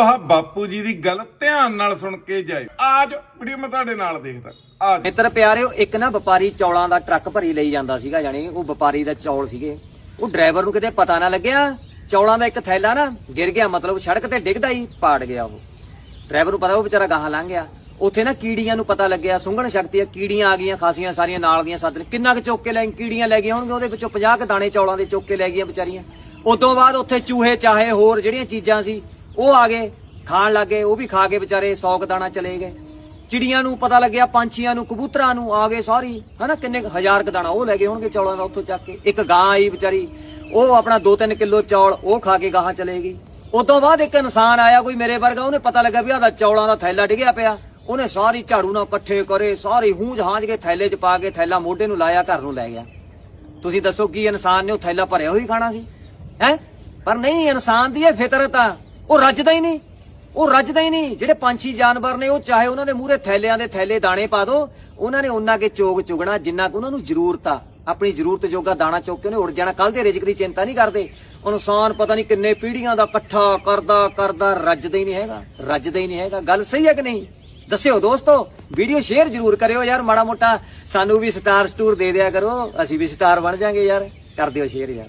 ਆਹ ਬਾਪੂ ਜੀ ਦੀ ਗੱਲ ਧਿਆਨ ਨਾਲ ਸੁਣ ਕੇ ਜਾਏ ਆਜ, ਵੀਡੀਓ ਮੈਂ ਤੁਹਾਡੇ ਨਾਲ ਦੇਖਦਾ। ਆਜ। ਮਿੱਤਰ ਪਿਆਰਿਓ, ਇੱਕ ਨਾ ਵਪਾਰੀ ਚੌਲਾਂ ਦਾ ਟਰੱਕ ਭਰੀ ਲਈ ਜਾਂਦਾ ਸੀਗਾ ਜਾਨੀ ਉਹ ਵਪਾਰੀ ਦਾ ਚੌਲ ਸੀਗੇ। ਉਹ ਡਰਾਈਵਰ ਨੂੰ ਕਿਤੇ ਪਤਾ ਨਾ ਲੱਗਿਆ, ਚੌਲਾਂ ਦਾ ਇੱਕ ਥੈਲਾ ਨਾ ਗਿਰ ਗਿਆ, ਮਤਲਬ ਸੜਕ ਤੇ ਡਿੱਗਦਾ ਹੀ ਪਾੜ ਗਿਆ ਉਹ। ਡਰਾਈਵਰ ਨੂੰ ਪਤਾ, ਉਹ ਵਿਚਾਰਾ ਗਾਹਾਂ ਲੰਘ ਗਿਆ। ਉੱਥੇ ਨਾ ਕੀੜੀਆਂ ਨੂੰ ਪਤਾ ਲੱਗਿਆ, ਸੁੰਘਣ ਸ਼ਕਤੀ ਆ ਕੀੜੀਆਂ ਆ ਗਈਆਂ, ਖਾਸੀਆਂ ਸਾਰੀਆਂ, ਨਾਲ ਦੀਆਂ ਸੱਤ ਕਿੰਨਾ ਕੁ ਚੁੱਕ ਕੇ ਲੈ, ਕੀੜੀਆਂ ਲੈ ਗਈਆਂ ਹੋਣਗੇ ਉਹਦੇ ਵਿੱਚੋਂ 50 ਕ ਦਾਣੇ ਚੌਲਾਂ ਦੇ ਚੁੱਕ ਕੇ ਲੈ ਗਈਆਂ ਵਿਚਾਰੀਆਂ। ਉਦੋਂ ਬਾਅਦ ਉੱਥੇ ਚੂਹੇ ਚਾਹੇ ਹੋਰ ਜਿਹੜੀਆਂ ਚੀਜ਼ਾਂ ਸੀ ਉਹ ਆ ਗਏ, ਖਾਣ ਲੱਗੇ ਉਹ ਵੀ ਖਾ ਕੇ ਵਿਚਾਰੇ 100 ਕ ਦਾਣਾ ਚਲੇ ਗਏ। ਚਿੜੀਆਂ ਨੂੰ ਪਤਾ ਲੱਗਿਆ, ਪੰਛੀਆਂ ਨੂੰ, ਕਬੂਤਰਾਂ ਨੂੰ ਆ ਗਏ ਸਾਰੀ, ਹਨਾ? ਕਿੰਨੇ ਹਜ਼ਾਰ ਕ ਦਾਣਾ ਉਹ ਲੈ ਗਏ ਹੋਣਗੇ ਚੌਲਾਂ ਦਾ ਉੱਥੋਂ ਚੱਕ ਕੇ। ਇੱਕ ਗਾਂ ਆਈ ਵਿਚਾਰੀ, ਉਹ ਆਪਣਾ 2-3 ਕਿਲੋ ਚੌਲ ਉਹ ਖਾ ਕੇ ਗਾਹਾਂ ਚਲੇ ਗਈ। ਉਦੋਂ ਬਾਅਦ ਇੱਕ ਇਨਸਾਨ ਆਇਆ ਕੋਈ ਮੇਰੇ ਵਰਗਾ, ਉਹਨੇ ਪਤਾ ਲੱਗਾ ਵੀ ਆਹ ਚੌਲਾਂ ਦਾ ਥੈਲਾ ਡਿੱਗਿਆ ਪਿਆ। ਉਹਨੇ ਸਾਰੀ ਝਾੜੂ ਨਾਲ ਇਕੱਠੇ ਕਰੇ, ਸਾਰੀ ਹੂੰਜ ਹਾਂਜ ਕੇ ਥੈਲੇ 'ਚ ਪਾ ਕੇ ਥੈਲਾ ਮੋਢੇ ਨੂੰ ਲਾਇਆ, ਘਰ ਨੂੰ ਲੈ ਗਿਆ। ਤੁਸੀਂ ਦੱਸੋ ਕੀ ਇਨਸਾਨ ਨੇ ਉਹ ਥੈਲਾ ਭਰਿਆ ਹੋਈ ਖਾਣਾ ਸੀ? ਹੈ? ਪਰ ਨਹੀਂ, ਇਨਸਾਨ ਦੀ ਇਹ ਫਿਤਰਤ ਆ। ਉਹ ਰੱਜਦਾ ਹੀ ਨਹੀਂ। ਉਹ ਰੱਜਦਾ ਹੀ ਨਹੀਂ। ਜਿਹੜੇ ਪੰਛੀ, ਜਾਨਵਰ ਨੇ, ਉਹ ਚਾਹੇ ਉਹਨਾਂ ਦੇ ਮੂਹਰੇ ਥੈਲਿਆਂ ਦੇ ਥੈਲੇ ਦਾਣੇ ਪਾ ਦੋ, ਉਹਨਾਂ ਨੇ ਉਹਨਾਂ ਕੇ ਚੋਗ ਚੁਗਣਾ, ਜਿੰਨਾ ਕੁ ਉਹਨਾਂ ਨੂੰ ਜ਼ਰੂਰਤ ਆ। ਆਪਣੀ ਜ਼ਰੂਰਤ ਜੋਗਾ ਦਾਣਾ ਚੁੱਕ ਕੇ ਉਹਨੇ ਉੜ ਜਾਣਾ। ਕੱਲ ਦੇ ਰਿਜ਼ਕ ਦੀ ਚਿੰਤਾ ਨਹੀਂ ਕਰਦੇ। ਇਨਸਾਨ ਪਤਾ ਨਹੀਂ ਕਿੰਨੇ ਪੀੜ੍ਹੀਆਂ ਦਾ ਇਕੱਠਾ ਕਰਦਾ ਕਰਦਾ, ਰੱਜਦਾ ਹੀ ਨਹੀਂ ਹੈਗਾ। ਰੱਜਦਾ ਹੀ ਨਹੀਂ ਹੈਗਾ। ਗੱਲ ਸਹੀ ਹੈ ਕਿ ਨਹੀਂ? ਦੱਸਿਓ ਦੋਸਤੋ। ਵੀਡੀਓ ਸ਼ੇਅਰ ਜ਼ਰੂਰ ਕਰਿਓ ਯਾਰ, ਮਾੜਾ ਮੋਟਾ। ਸਾਨੂੰ ਵੀ ਸਟਾਰ ਸਟੂਰ ਦੇ ਦਿਆ ਕਰੋ। ਅਸੀਂ ਵੀ ਸਟਾਰ ਬਣ ਜਾਾਂਗੇ ਯਾਰ। ਕਰ ਦਿਓ ਸ਼ੇਅਰ ਯਾਰ।